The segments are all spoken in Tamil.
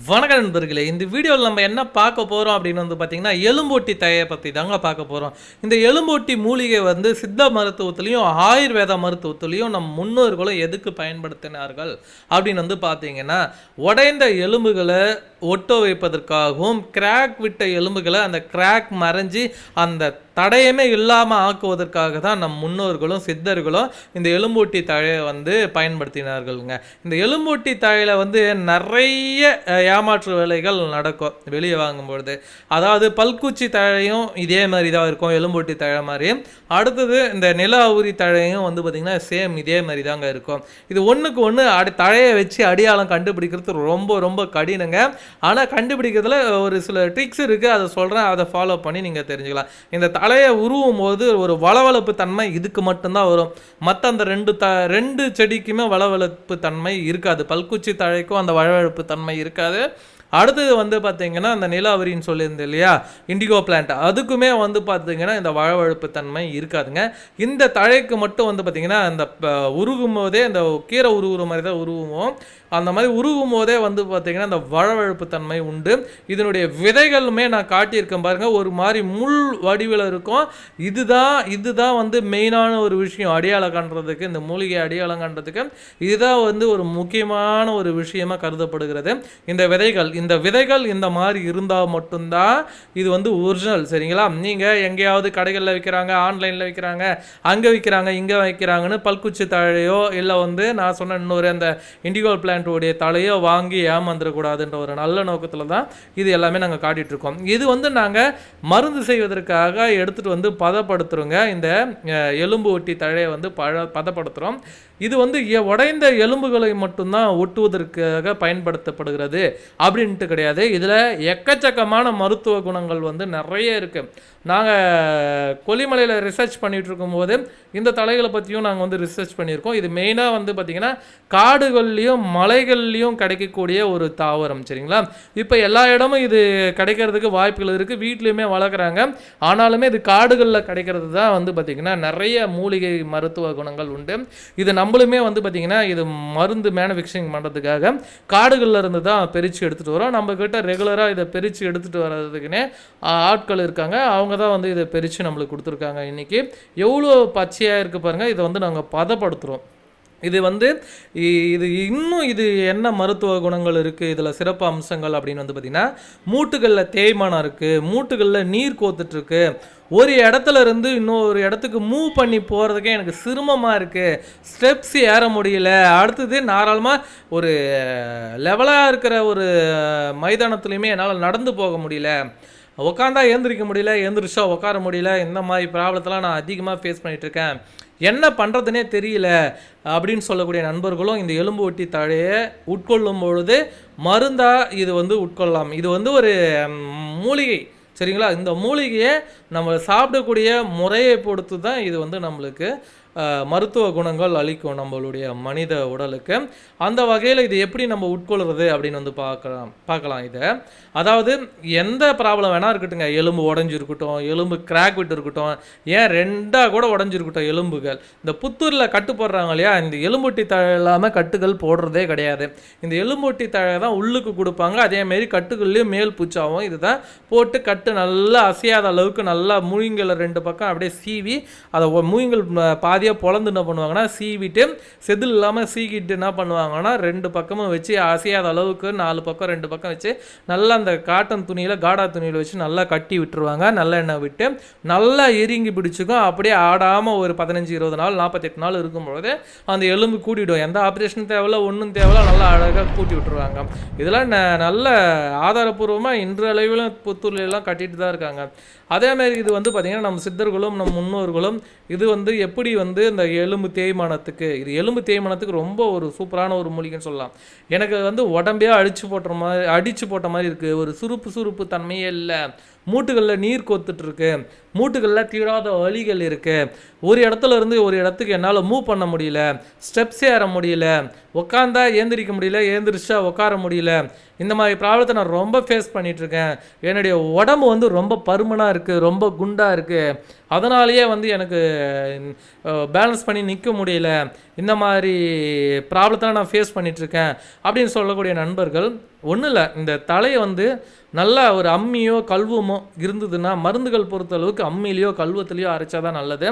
வணக்க நண்பர்களே இந்த வீடியோவில் நம்ம என்ன பார்க்க போகிறோம் அப்படின்னு வந்து பார்த்தீங்கன்னா எலும்போட்டி தழையை பற்றி தாங்க பார்க்க போகிறோம் இந்த எலும்போட்டி மூலிகை வந்து சித்த மருத்துவத்துலேயும் ஆயுர்வேத மருத்துவத்துலேயும் நம் முன்னோர்களும் எதுக்கு பயன்படுத்தினார்கள் அப்படின்னு வந்து பார்த்திங்கன்னா உடைந்த எலும்புகளை ஒட்ட வைப்பதற்காகவும் கிராக் விட்ட எலும்புகளை அந்த கிராக் மறைஞ்சி அந்த தடையுமே இல்லாமல் ஆக்குவதற்காக தான் நம் முன்னோர்களும் சித்தர்களும் இந்த எலும்பூட்டி தழையை வந்து பயன்படுத்தினார்கள்ங்க. இந்த எலும்பூட்டி தழையில் வந்து நிறைய ஏமாற்று வேலைகள் நடக்கும். வெளியே வாங்கும்பொழுது. அதாவது பல்குச்சி தழையும் இதே மாதிரி தான் இருக்கும் எலும்பூட்டி தழை மாதிரி. அடுத்தது இந்த நில உரி தழையும் வந்து பார்த்திங்கன்னா சேம் இதே மாதிரி தாங்க இருக்கும். இது ஒன்றுக்கு ஒன்று அடி தழையை வச்சு அடியாளம் கண்டுபிடிக்கிறது ரொம்ப ரொம்ப கடினங்க. ஆனால் கண்டுபிடிக்கிறதுல ஒரு சில ட்ரிக்ஸ் இருக்குது அதை சொல்கிறேன் அதை ஃபாலோ பண்ணி நீங்கள் தெரிஞ்சுக்கலாம். இந்த தலையை உருவும் போது ஒரு வளவளப்பு தன்மை இதுக்கு மட்டும்தான் வரும். மற்ற அந்த ரெண்டு த ரெண்டு செடிக்குமே வளவளப்பு தன்மை இருக்காது. பல்குச்சி தழைக்கும் அந்த வளவளப்பு தன்மை இருக்காது. அடுத்தது வந்து பார்த்தீங்கன்னா அந்த நிலாவரின்னு சொல்லியிருந்தேன் இல்லையா? இண்டிகோ பிளான்ட் அதுக்குமே வந்து பார்த்தீங்கன்னா இந்த வழவழுப்பு தன்மை இருக்காதுங்க. இந்த தழைக்கு மட்டும் வந்து பார்த்தீங்கன்னா அந்த உருகும் போதே அந்த கீரை உருகுற மாதிரி தான் உருகுவோம் அந்த மாதிரி உருகும் போதே வந்து பார்த்தீங்கன்னா அந்த வழவழுப்பு தன்மை உண்டு. இதனுடைய விதைகளுமே நான் காட்டியிருக்கேன் பாருங்கள் ஒரு மாதிரி முள் வடிவில் இருக்கும். இதுதான் இதுதான் வந்து மெயினான ஒரு விஷயம். அடையாளம் காண்றதுக்கு இந்த மூலிகை அடையாளம் காண்றதுக்கு இதுதான் வந்து ஒரு முக்கியமான ஒரு விஷயமா கருதப்படுகிறது. இந்த விதைகள் இந்த விதைகள் இந்த மாதிரி இருந்தால் மட்டும்தான் இது வந்து ஒரிஜினல் சரிங்களா? நீங்கள் எங்கேயாவது கடைகளில் விற்கிறாங்க ஆன்லைனில் விற்கிறாங்க அங்கே விற்கிறாங்க இங்கே வைக்கிறாங்கன்னு பல்குச்சி தழையோ இல்லை வந்து நான் சொன்ன இன்னொரு அந்த இண்டிகோ பிளான்ட்டோடைய தலையோ வாங்கி ஏமாந்துடக்கூடாதுன்ற ஒரு நல்ல நோக்கத்தில் தான் இது எல்லாமே நாங்கள் காட்டிகிட்ருக்கோம் இது வந்து நாங்கள் மருந்து செய்வதற்காக எடுத்துகிட்டு வந்து பதப்படுத்துகிறோங்க இந்த எலும்பு ஒட்டி தழையை வந்து பழ பதப்படுத்துகிறோம் இது வந்து எ- உடைந்த எலும்புகளை மட்டும்தான் ஒட்டுவதற்காக பயன்படுத்தப்படுகிறது அப்படின்ட்டு கிடையாது. இதில் எக்கச்சக்கமான மருத்துவ குணங்கள் வந்து நிறைய இருக்குது நாங்கள் கொல்லிமலையில் ரிசர்ச் பண்ணிகிட்ருக்கும் இருக்கும்போது இந்த தலைகளை பற்றியும் நாங்கள் வந்து ரிசர்ச் பண்ணியிருக்கோம். இது மெயினாக வந்து பார்த்திங்கன்னா காடுகள்லேயும் மலைகள்லேயும் கிடைக்கக்கூடிய ஒரு தாவரம் சரிங்களா? இப்போ எல்லா இடமும் இது கிடைக்கிறதுக்கு வாய்ப்புகள் இருக்குது வீட்லேயுமே வளர்க்குறாங்க. ஆனாலுமே இது காடுகளில் கிடைக்கிறது தான் வந்து பார்த்திங்கன்னா நிறைய மூலிகை மருத்துவ குணங்கள் உண்டு. இது நம்மளுமே வந்து பார்த்திங்கன்னா இது மருந்து மேனுஃபேக்சரிங் பண்ணுறதுக்காக காடுகளில் இருந்து தான் பிரித்து எடுத்துகிட்டு வரோம். நம்மக்கிட்ட ரெகுலராக இதை பிரித்து எடுத்துகிட்டு வர்றதுக்குன்னே ஆட்கள் இருக்காங்க. அவங்க தான் வந்து இதை பிரித்து நம்மளுக்கு கொடுத்துருக்காங்க. இன்றைக்கி எவ்வளோ பச்சையாக இருக்குது பாருங்கள் இதை வந்து நாங்கள் பதப்படுத்துகிறோம் இது வந்து இது இன்னும் இது என்ன மருத்துவ குணங்கள் இருக்குது இதில் சிறப்பு அம்சங்கள் அப்படின்னு வந்து பார்த்திங்கன்னா மூட்டுகளில் தேய்மானம் இருக்குது மூட்டுகளில் நீர் கோத்துட்ருக்கு ஒரு இடத்துல இருந்து இன்னொரு இடத்துக்கு மூவ் பண்ணி போகிறதுக்கே எனக்கு சிரமமாக இருக்குது ஸ்டெப்ஸ் ஏற முடியல. அடுத்தது நாராளமாக ஒரு லெவலாக இருக்கிற ஒரு மைதானத்துலேயுமே என்னால் நடந்து போக முடியல. உக்காந்தா ஏந்திரிக்க முடியல எந்திரிச்சா உட்கார முடியல. இந்த மாதிரி ப்ராப்ளத்தெலாம் நான் அதிகமாக ஃபேஸ் பண்ணிகிட்ருக்கேன் இருக்கேன். என்ன பண்ணுறதுனே தெரியல அப்படின்னு சொல்லக்கூடிய நண்பர்களும் இந்த எலும்பு ஒட்டி தழையை உட்கொள்ளும் பொழுது மருந்தாக இது வந்து உட்கொள்ளலாம். இது வந்து ஒரு மூலிகை. சரிங்களா? இந்த மூலிகையை நம்ம சாப்பிடக்கூடிய முறையை பொறுத்து தான் இது வந்து நம்மளுக்கு மருத்துவ குணங்கள் அளிக்கும் நம்மளுடைய மனித உடலுக்கு. அந்த வகையில் இது எப்படி நம்ம உட்கொள்கிறது அப்படின்னு வந்து பார்க்கலாம் பார்க்கலாம் இதை. அதாவது எந்த ப்ராப்ளம் வேணால் இருக்கட்டுங்க எலும்பு உடஞ்சிருக்கட்டும் எலும்பு கிராக் விட்டு இருக்கட்டும் ஏன் ரெண்டாக கூட உடஞ்சிருக்கட்டும் எலும்புகள். இந்த புத்தூரில் கட்டு போடுறாங்க இல்லையா? இந்த எலும்பொட்டி தழை இல்லாமல் கட்டுகள் போடுறதே கிடையாது. இந்த எலும்பொட்டி தழை தான் உள்ளுக்கு கொடுப்பாங்க. அதேமாரி கட்டுகள்லேயும் மேல் பூச்சாவும் இதுதான் போட்டு கட்டு நல்லா அசையாத அளவுக்கு நல்லா மூங்கில ரெண்டு பக்கம் அப்படியே சீவி அதை மூங்கில் பாதி பாதியாக பொளந்து என்ன பண்ணுவாங்கன்னா சீவிட்டு செதில் இல்லாமல் சீக்கிட்டு என்ன பண்ணுவாங்கன்னா ரெண்டு பக்கமும் வச்சு அசையாத அளவுக்கு நாலு பக்கம் ரெண்டு பக்கம் வச்சு நல்லா அந்த காட்டன் துணியில் காடா துணியில் வச்சு நல்லா கட்டி விட்டுருவாங்க. நல்லெண்ணெய் விட்டு நல்லா எரிங்கி பிடிச்சிக்கும். அப்படியே ஆடாமல் ஒரு பதினஞ்சு இருபது நாள் நாற்பத்தெட்டு நாள் இருக்கும்பொழுது அந்த எலும்பு கூட்டிவிடும் எந்த ஆப்ரேஷன் தேவையில்ல ஒன்றும் தேவையில்ல நல்லா அழகாக கூட்டி விட்டுருவாங்க. இதெல்லாம் ந- நல்ல ஆதாரபூர்வமாக இன்று அளவிலும் புத்தூர்ல கட்டிட்டு தான் இருக்காங்க. அதே மாதிரி இது வந்து பார்த்திங்கன்னா நம்ம சித்தர்களும் நம் முன்னோர்களும் இது வந்து எப்படி வந்து வந்து இந்த எலும்பு தேய்மானத்துக்கு இது எலும்பு தேய்மானத்துக்கு ரொம்ப ஒரு சூப்பரான ஒரு மூலிகைன்னு சொல்லலாம். எனக்கு வந்து உடம்பே அடிச்சு போட்டுற மாதிரி அடிச்சு போட்ட மாதிரி இருக்குது ஒரு சுருப்பு சுருப்பு தன்மையே இல்லை. மூட்டுகளில் நீர் கொத்துட்ருக்கு. மூட்டுகளில் தீராத வழிகள் இருக்குது ஒரு இடத்துல இருந்து ஒரு இடத்துக்கு என்னால் மூவ் பண்ண முடியல. ஸ்டெப்ஸ் ஏற முடியல. உட்காந்தா ஏந்திரிக்க முடியல. ஏந்திரிச்சா உட்கார முடியல. இந்த மாதிரி ப்ராப்ளத்தை நான் ரொம்ப ஃபேஸ் பண்ணிகிட்ருக்கேன் என்னுடைய உடம்பு வந்து ரொம்ப பருமனாக இருக்குது ரொம்ப குண்டாக இருக்குது அதனாலேயே வந்து எனக்கு பேலன்ஸ் பண்ணி நிற்க முடியல. இந்த மாதிரி ப்ராப்ளத்தை நான் ஃபேஸ் பண்ணிகிட்ருக்கேன் அப்படின்னு சொல்லக்கூடிய நண்பர்கள் ஒன்றும் இல்லை. இந்த தலையை வந்து நல்லா ஒரு அம்மியோ கல்வமோ இருந்ததுன்னா மருந்துகள் பொறுத்த அளவுக்கு அம்மிலேயோ கல்வத்துலேயோ அரைச்சா தான் நல்லது.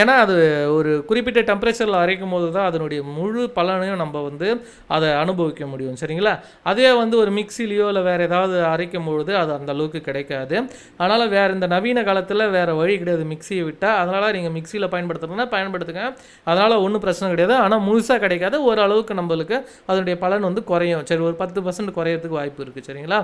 ஏன்னா அது ஒரு குறிப்பிட்ட டெம்பரேச்சரில் அரைக்கும் போது தான் அதனுடைய முழு பலனையும் நம்ம வந்து அதை அனுபவிக்க முடியும் சரிங்களா? அதே வந்து ஒரு மிக்சிலேயோ இல்லை வேறு ஏதாவது அரைக்கும் பொழுது அது அந்த அளவுக்கு கிடைக்காது. அதனால் வேறு இந்த நவீன காலத்தில் வேறு வழி கிடையாது மிக்சியை விட்டால் அதனால் நீங்கள் மிக்சியில் பயன்படுத்துறதுனா பயன்படுத்துங்க. அதனால் ஒன்றும் பிரச்சனை கிடையாது. ஆனால் முழுசாக கிடைக்காது. ஓரளவுக்கு நம்மளுக்கு அதனுடைய பலன் வந்து குறையும். சரி ஒரு பத்து பர்சன்ட் குறையிறதுக்கு வாய்ப்பு இருக்குது சரிங்களா?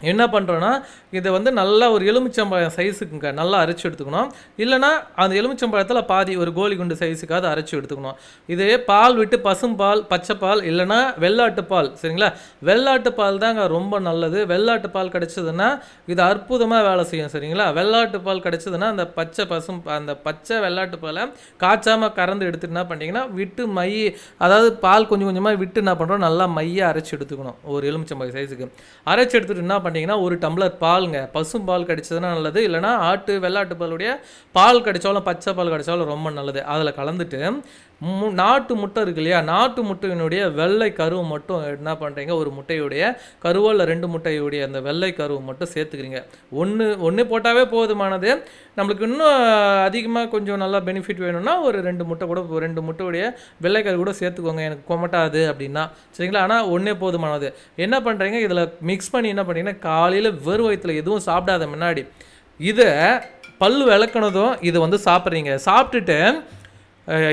என்ன பண்ணுறோன்னா இதை வந்து நல்லா ஒரு எலுமிச்சம்பழம் சைஸுக்குங்க நல்லா அரைச்சி எடுத்துக்கணும். இல்லைனா அந்த எலுமிச்சம்பழத்தில் பாதி ஒரு கோலி குண்டு சைஸுக்காவது அரைச்சி எடுத்துக்கணும். இதே பால் விட்டு பசும்பால் பச்சைப்பால் இல்லைனா வெள்ளாட்டு பால் சரிங்களா? வெள்ளாட்டு பால் தாங்க ரொம்ப நல்லது. வெள்ளாட்டு பால் கிடச்சிதுன்னா இது அற்புதமாக வேலை செய்யும் சரிங்களா? வெள்ளாட்டு பால் கிடச்சிதுன்னா அந்த பச்சை பசும் அந்த பச்சை வெள்ளாட்டு பாலை காய்ச்சாமல் கறந்து எடுத்துட்டு என்ன பண்ணிங்கன்னா விட்டு மை அதாவது பால் கொஞ்சம் கொஞ்சமாக விட்டு என்ன பண்ணுறோம் நல்லா மையை அரைச்சி எடுத்துக்கணும் ஒரு எலுமிச்சம்பழம் சைஸுக்கு அரைச்சி எடுத்துட்டு என்ன பண்ணிங்கன்னா ஒரு டம்ளர் பாலுங்க. பசும் பால் கிடைச்சதுன்னா நல்லது. இல்லைனா ஆட்டு வெள்ளாட்டு பாலுடைய பால் கிடைச்சாலும் பச்சை பால் கிடைச்சாலும் ரொம்ப நல்லது. அதில் கலந்துட்டு மு நாட்டு முட்டை இருக்கு இல்லையா? நாட்டு முட்டையினுடைய வெள்ளை கருவு மட்டும் என்ன பண்ணுறீங்க ஒரு முட்டையுடைய கருவோ இல்லை ரெண்டு முட்டையுடைய அந்த வெள்ளை கருவு மட்டும் சேர்த்துக்கிறீங்க. ஒன்று ஒன்று போட்டாவே போதுமானது. நம்மளுக்கு இன்னும் அதிகமாக கொஞ்சம் நல்லா பெனிஃபிட் வேணும்னா ஒரு ரெண்டு முட்டை கூட ரெண்டு முட்டையுடைய வெள்ளைக்கரு கூட சேர்த்துக்கோங்க. எனக்கு கொமட்டாது அப்படின்னா. சரிங்களா? ஆனால் ஒன்றே போதுமானது. என்ன பண்ணுறீங்க இதில் மிக்ஸ் பண்ணி என்ன பண்ணுறீங்கன்னா காலையில் வெறும் வயிற்றுல எதுவும் சாப்பிடாத முன்னாடி இதை பல் விளக்குனதும் இது வந்து சாப்பிட்றீங்க. சாப்பிட்டுட்டு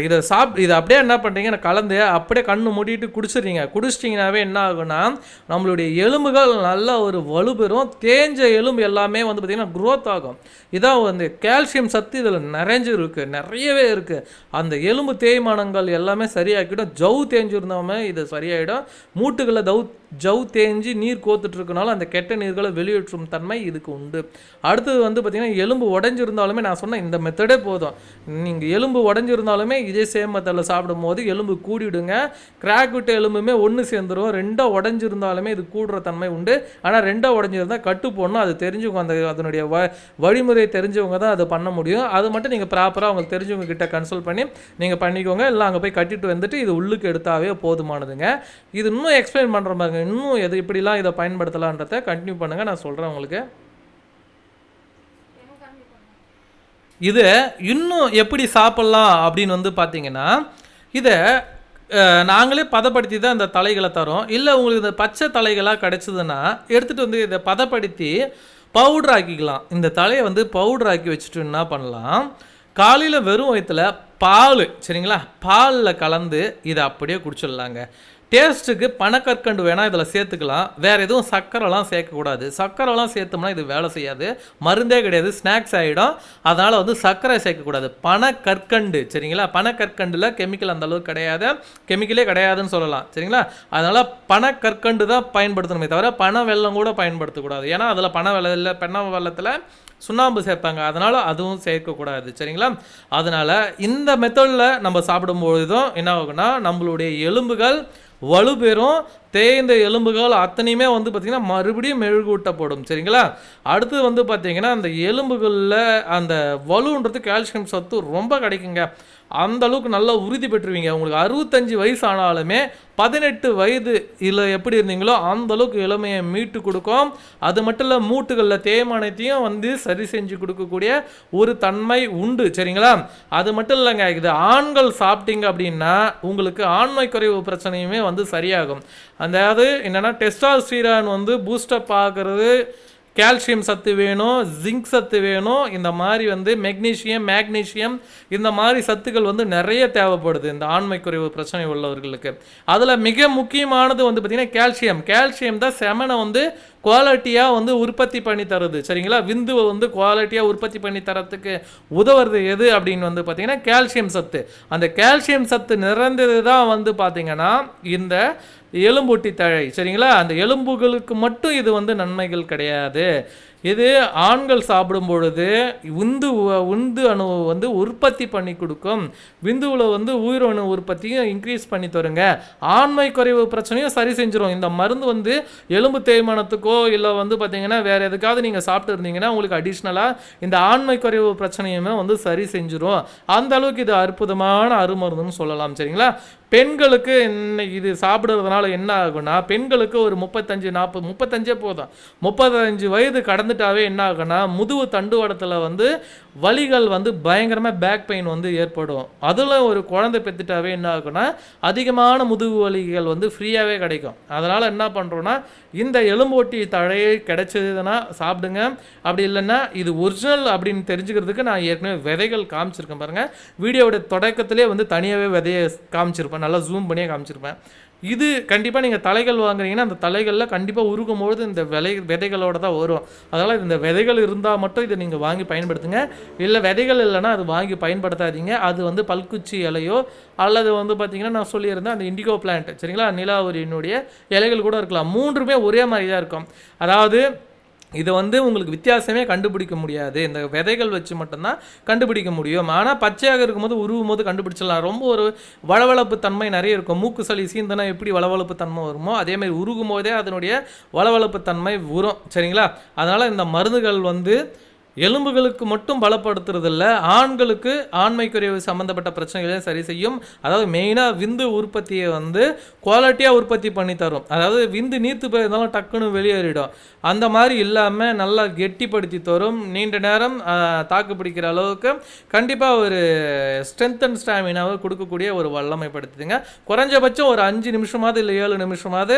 இதை சாப் இதை அப்படியே என்ன பண்ணுறீங்க கலந்து அப்படியே கண்ணு மூடிட்டு குடிச்சிடுறீங்க. குடிச்சிட்டிங்கனாவே என்ன ஆகும்னா நம்மளுடைய எலும்புகள் நல்ல ஒரு வலுப்பெறும் தேஞ்ச எலும்பு எல்லாமே வந்து பார்த்திங்கன்னா க்ரோத் ஆகும். இதான் வந்து கால்சியம் சத்து இதில் நிறைஞ்சு இருக்குது நிறையவே இருக்குது அந்த எலும்பு தேய்மானங்கள் எல்லாமே சரியாக்கிடும். ஜவு தேஞ்சிருந்தாமே இது சரியாயிடும். மூட்டுகளில் தவ் ஜவ் தேஞ்சி நீர் கோத்துட்ருக்கனால அந்த கெட்ட நீர்களை வெளியேற்றும் தன்மை இதுக்கு உண்டு. அடுத்தது வந்து பார்த்திங்கன்னா எலும்பு உடஞ்சிருந்தாலுமே நான் சொன்ன இந்த மெத்தடே போதும். நீங்கள் எலும்பு உடஞ்சிருந்தாலுமே இதே சேம் மெத்தடில் சாப்பிடும் போது எலும்பு கூடிடுங்க. கிராக் விட்ட எலும்புமே ஒன்று சேர்ந்துரும். ரெண்டாக உடஞ்சிருந்தாலுமே இது கூடுற தன்மை உண்டு. ஆனால் ரெண்டாக உடஞ்சிருந்தால் கட்டு போடணும். அது தெரிஞ்சவங்க அந்த அதனுடைய வ வழிமுறை தெரிஞ்சவங்க தான் அதை பண்ண முடியும். அது மட்டும் நீங்கள் ப்ராப்பராக அவங்களுக்கு தெரிஞ்சவங்க கிட்ட கன்சல்ட் பண்ணி நீங்கள் பண்ணிக்கோங்க. இல்லை அங்கே போய் கட்டிட்டு வந்துட்டு இது உள்ளுக்கு எடுத்தாவே போதுமானதுங்க. இது இன்னும் எக்ஸ்பிளைன் பண்ணுற மாதிரி இன்னும் எது இப்படிலாம் இதை பயன்படுத்தலான்றத கண்டினியூ பண்ணுங்கள் நான் சொல்கிறேன் உங்களுக்கு. இதை இன்னும் எப்படி சாப்பிட்லாம் அப்படின்னு வந்து பார்த்தீங்கன்னா இதை நாங்களே பதப்படுத்தி தான் இந்த தலைகளை தரோம். இல்லை உங்களுக்கு இந்த பச்சை தலைகளாக கிடச்சிதுன்னா எடுத்துகிட்டு வந்து இதை பதப்படுத்தி பவுடர் ஆக்கிக்கலாம். இந்த தலையை வந்து பவுடர் ஆக்கி வச்சுட்டு என்ன பண்ணலாம்? காலையில் வெறும் வயிற்றுல பால் சரிங்களா? பாலில் கலந்து இதை அப்படியே குடிச்சிடலாங்க. டேஸ்ட்டுக்கு பனக்கற்கண்டு வேணால் இதில் சேர்த்துக்கலாம். வேறு எதுவும் சர்க்கரைலாம் சேர்க்கக்கூடாது. சர்க்கரைலாம் சேர்த்தோம்னா இது வேலை செய்யாது. மருந்தே கிடையாது. ஸ்நாக்ஸ் ஆகிடும் அதனால் வந்து சர்க்கரை சேர்க்கக்கூடாது. பனக்கற்கண்டு சரிங்களா? பனக்கற்கண்டில் கெமிக்கல் அந்த அளவுக்கு கிடையாது. கெமிக்கலே கிடையாதுன்னு சொல்லலாம். சரிங்களா? அதனால் பனக்கற்கண்டு தான் பயன்படுத்தணுமே தவிர பனை வெல்லம் கூட பயன்படுத்தக்கூடாது. ஏன்னா அதில் பனை வெள்ளத்தில் பெண்ண வெள்ளத்தில் சுண்ணாம்பு சேர்ப்பாங்க. அதனால் அதுவும் சேர்க்கக்கூடாது. சரிங்களா? அதனால் இந்த மெத்தடில் நம்ம சாப்பிடும்பொழுதும் என்ன ஆகுன்னா நம்மளுடைய எலும்புகள் வலுப்பெறும் தேய்ந்த எலும்புகள் அத்தனையுமே வந்து பார்த்திங்கன்னா மறுபடியும் மெழுகூட்டப்படும். சரிங்களா? அடுத்தது வந்து பார்த்திங்கன்னா அந்த எலும்புகளில் அந்த வலுன்றது கால்சியம் சத்து ரொம்ப கிடைக்குங்க. அந்த அளவுக்கு நல்லா உறுதி பெற்றுவீங்க. உங்களுக்கு அறுபத்தஞ்சு வயசு ஆனாலுமே பதினெட்டு வயது இல்லை எப்படி இருந்தீங்களோ அந்த அளவுக்கு இளமையை மீட்டு கொடுக்கும். அது மட்டும் இல்லை மூட்டுகளில் தேய்மானத்தையும் வந்து சரி செஞ்சு கொடுக்கக்கூடிய ஒரு தன்மை உண்டு. சரிங்களா? அது மட்டும் இல்லைங்க இது ஆண்கள் சாப்பிட்டீங்க அப்படின்னா உங்களுக்கு ஆண்மை குறைவு பிரச்சனையுமே வந்து சரியாகும். அதாவது என்னென்னா டெஸ்டாஸ்டீரான் வந்து பூஸ்டப் ஆகிறது கால்சியம் சத்து வேணும் ஜிங்க் சத்து வேணும் இந்த மாதிரி வந்து மெக்னீஷியம் மேக்னீஷியம் இந்த மாதிரி சத்துக்கள் வந்து நிறைய தேவைப்படுது இந்த ஆண்மை குறைவு பிரச்சனை உள்ளவர்களுக்கு. அதில் மிக முக்கியமானது வந்து பார்த்திங்கன்னா கால்சியம் கால்சியம் தான் செமனை வந்து குவாலிட்டியாக வந்து உற்பத்தி பண்ணி தருது. சரிங்களா? விந்துவை வந்து குவாலிட்டியாக உற்பத்தி பண்ணி தரத்துக்கு உதவுறது எது அப்படின்னு வந்து பார்த்திங்கன்னா கால்சியம் சத்து. அந்த கால்சியம் சத்து நிறைந்தது தான் வந்து பார்த்திங்கன்னா இந்த எலும்பூட்டி தழை சரிங்களா? அந்த எலும்புகளுக்கு மட்டும் இது வந்து நன்மைகள் கிடையாது. இது ஆண்கள் சாப்பிடும் பொழுது உந்து உந்து அணு வந்து உற்பத்தி பண்ணி கொடுக்கும். விந்துவில் வந்து உயிரணு உற்பத்தியும் இன்க்ரீஸ் பண்ணி தருங்க. ஆண்மை குறைவு பிரச்சனையும் சரி செஞ்சிடும் இந்த மருந்து வந்து எலும்பு தேய்மானத்துக்கோ இல்லை வந்து பார்த்தீங்கன்னா வேறு எதுக்காவது நீங்கள் சாப்பிட்டு இருந்தீங்கன்னா உங்களுக்கு அடிஷ்னலாக இந்த ஆண்மை குறைவு பிரச்சனையுமே வந்து சரி செஞ்சிடும் அந்த அளவுக்கு இது அற்புதமான அருமருந்துன்னு சொல்லலாம் சரிங்களா? பெண்களுக்கு என்ன இது சாப்பிடுறதுனால என்ன ஆகுனா பெண்களுக்கு ஒரு முப்பத்தஞ்சு நாற்பது முப்பத்தஞ்சே போதும். முப்பத்தஞ்சு வயது கடந்துட்டாவே என்ன ஆகுனா முதுகு தண்டுவடத்தில் வந்து வலிகள் வந்து பயங்கரமாக பேக் பெயின் வந்து ஏற்படும். அதில் ஒரு குழந்தை பெற்றுட்டாவே என்ன ஆகுனா அதிகமான முதுகு வலிகள் வந்து ஃப்ரீயாகவே கிடைக்கும். அதனால் என்ன பண்ணுறோன்னா இந்த எலும்போட்டி தழையை கிடைச்சதுன்னா சாப்பிடுங்க. அப்படி இல்லைன்னா இது ஒரிஜினல் அப்படின்னு தெரிஞ்சுக்கிறதுக்கு நான் ஏற்கனவே விதைகள் காமிச்சிருக்கேன் பாருங்கள் வீடியோவோட தொடக்கத்திலே வந்து தனியாகவே விதையை காமிச்சிருப்பேன். நல்லா ஜூம் பண்ணியே காமிச்சிருப்பேன். இது கண்டிப்பாக நீங்கள் தலைகள் வாங்குறீங்கன்னா அந்த தலைகளில் கண்டிப்பாக உருகும்பொழுது இந்த விலை விதைகளோட தான் வரும். அதனால் இந்த விதைகள் இருந்தால் மட்டும் இதை நீங்கள் வாங்கி பயன்படுத்துங்க. இல்லை விதைகள் இல்லைன்னா அது வாங்கி பயன்படுத்தாதீங்க. அது வந்து பல்குச்சி இலையோ அல்லது வந்து பார்த்திங்கன்னா நான் சொல்லியிருந்தேன் அந்த இண்டிகோ பிளான்ட் சரிங்களா? நிலாவரியினுடைய இலைகள் கூட இருக்கலாம். மூன்றுமே ஒரே மாதிரி தான் இருக்கும். அதாவது இதை வந்து உங்களுக்கு வித்தியாசமே கண்டுபிடிக்க முடியாது. இந்த விதைகள் வச்சு மட்டும்தான் கண்டுபிடிக்க முடியும். ஆனால் பச்சையாக இருக்கும்போது உருவும் போது கண்டுபிடிச்சிடலாம். ரொம்ப ஒரு வளவளப்பு தன்மை நிறைய இருக்கும். மூக்கு சளி சீந்தனா எப்படி வளவளப்பு தன்மை வருமோ அதே மாதிரி உருகும் போதே அதனுடைய வளவளப்பு தன்மை உரும் சரிங்களா? அதனால் இந்த மருந்துகள் வந்து எலும்புகளுக்கு மட்டும் பலப்படுத்துறதில்ல ஆண்களுக்கு ஆண்மை குறைவு சம்மந்தப்பட்ட பிரச்சனைகளையும் சரி செய்யும். அதாவது மெயினாக விந்து உற்பத்தியை வந்து குவாலிட்டியாக உற்பத்தி பண்ணி தரும். அதாவது விந்து நீர்த்து போயிருந்தாலும் டக்குன்னு வெளியேறிடும். அந்த மாதிரி இல்லாமல் நல்லா கெட்டிப்படுத்தி தரும். நீண்ட நேரம் தாக்கு பிடிக்கிற அளவுக்கு கண்டிப்பாக ஒரு ஸ்ட்ரென்த் அண்ட் ஸ்டாமினாவை கொடுக்கக்கூடிய ஒரு வல்லமைப்படுத்துதுங்க. குறைஞ்சபட்சம் ஒரு அஞ்சு நிமிஷமாவது இல்லை ஏழு நிமிஷமாவது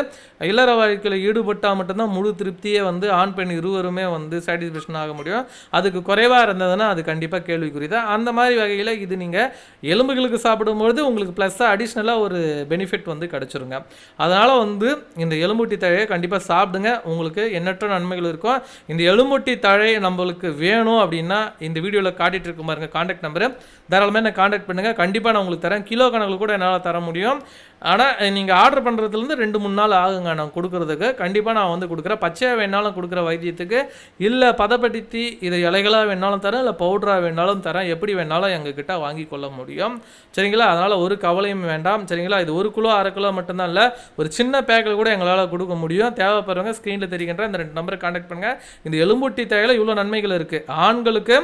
இல்லற வாழ்க்கையில் ஈடுபட்டால் மட்டும்தான் முழு திருப்தியே வந்து ஆண் பெண் இருவருமே வந்து சாட்டிஸ்ஃபேக்ஷன் ஆக முடியும். அதுக்கு குறைவாக இருந்ததுன்னா அது கண்டிப்பாக கேள்விக்குறி தான் அந்த மாதிரி வகையில் இது நீங்கள் எலும்புகளுக்கு சாப்பிடும்பொழுது உங்களுக்கு ப்ளஸ்ஸாக அடிஷ்னலாக ஒரு பெனிஃபிட் வந்து கிடச்சிருங்க. அதனால் வந்து இந்த எலும்புட்டி தழையை கண்டிப்பாக சாப்பிடுங்க. உங்களுக்கு எண்ணற்ற நன்மைகள் இருக்கும். இந்த எலும்பூட்டி தழை நம்மளுக்கு வேணும் அப்படின்னா இந்த வீடியோவில் காட்டிகிட்டு இருக்கும் பாருங்கள் காண்டாக்ட் நம்பரு தாராளமாக என்ன காண்டாக்ட் பண்ணுங்கள் கண்டிப்பாக நான் உங்களுக்கு தரேன். கிலோ கணக்கில் கூட என்னால் தர முடியும். ஆனால் நீங்கள் ஆர்டர் பண்ணுறதுலேருந்து ரெண்டு மூணு நாள் ஆகுங்க. நான் கொடுக்குறதுக்கு. கண்டிப்பாக நான் வந்து கொடுக்குறேன். பச்சையாக வேணாலும் கொடுக்குற வைத்தியத்துக்கு. இல்லை பதப்படுத்தி இதை இலைகளாக வேணாலும் தரேன் இல்லை பவுடராக வேணாலும் தரேன். எப்படி வேணாலும் எங்ககிட்ட வாங்கி கொள்ள முடியும். சரிங்களா? அதனால் ஒரு கவலையும் வேண்டாம். சரிங்களா? இது ஒரு கிலோ அரை கிலோ மட்டும்தான் இல்லை ஒரு சின்ன பேக்கில் கூட எங்களால் கொடுக்க முடியும். தேவைப்படுறவங்க ஸ்க்ரீனில் தெரிகின்ற இந்த ரெண்டு நம்பரை காண்டாக்ட் பண்ணுங்கள் இந்த எலும்பூட்டி தேவையில் இவ்வளோ நன்மைகள் இருக்குது ஆண்களுக்கு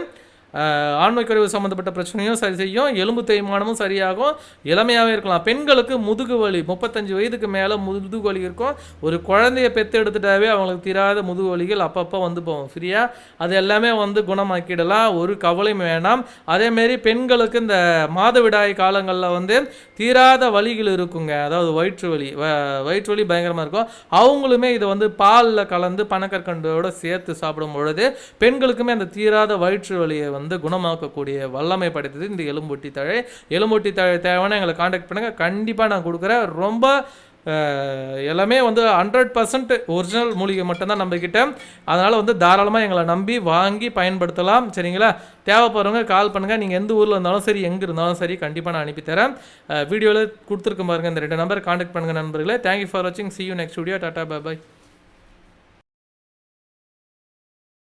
ஆண்மை குறைவு சம்மந்தப்பட்ட பிரச்சனையும் சரி செய்யும். எலும்பு தேய்மானமும் சரியாகும். இளமையாகவே இருக்கலாம். பெண்களுக்கு முதுகு வலி முப்பத்தஞ்சு வயதுக்கு மேலே முதுகு வலி இருக்கும். ஒரு குழந்தைய பெற்று எடுத்துட்டாவே அவங்களுக்கு தீராத முதுகு வலிகள் அப்பப்போ வந்து போகும். ஃப்ரீயாக அது எல்லாமே வந்து குணமாக்கிடலாம். ஒரு கவலையும் வேணாம். அதேமாரி பெண்களுக்கு இந்த மாதவிடாய் காலங்களில் வந்து தீராத வலிகள் இருக்குங்க. அதாவது வயிற்று வலி வ- வயிற்று வலி பயங்கரமாக இருக்கும். அவங்களுமே இதை வந்து பாலில் கலந்து பணக்கற்கண்டோடு சேர்த்து சாப்பிடும் பொழுது பெண்களுக்குமே அந்த தீராத வயிற்று வலியை வந்து வந்து குணமாக்கக்கூடிய வல்லமை படைத்தது இந்த எலும்பொட்டி தழை. எலும்பொட்டி தழை தேவைன்னா எங்களை காண்டாக்ட் பண்ணுங்கள் கண்டிப்பாக நான் கொடுக்குறேன். ரொம்ப எல்லாமே வந்து ஹண்ட்ரட் பர்சன்ட் ஒரிஜினல் மூலிகை மட்டும்தான் நம்மக்கிட்ட அதனால் வந்து தாராளமாக எங்களை நம்பி வாங்கி பயன்படுத்தலாம். சரிங்களா? தேவைப்படுறவங்க கால் பண்ணுங்கள் நீங்கள் எந்த ஊரில் இருந்தாலும் சரி எங்கே இருந்தாலும் சரி கண்டிப்பாக நான் அனுப்பித்தரேன் வீடியோவில் கொடுத்துருக்க பாருங்கள் இந்த ரெண்டு நம்பர் காண்டாக்ட் பண்ணுங்கள் நண்பர்களே. தேங்க்யூ ஃபார் வாட்சிங் see you next video tata bye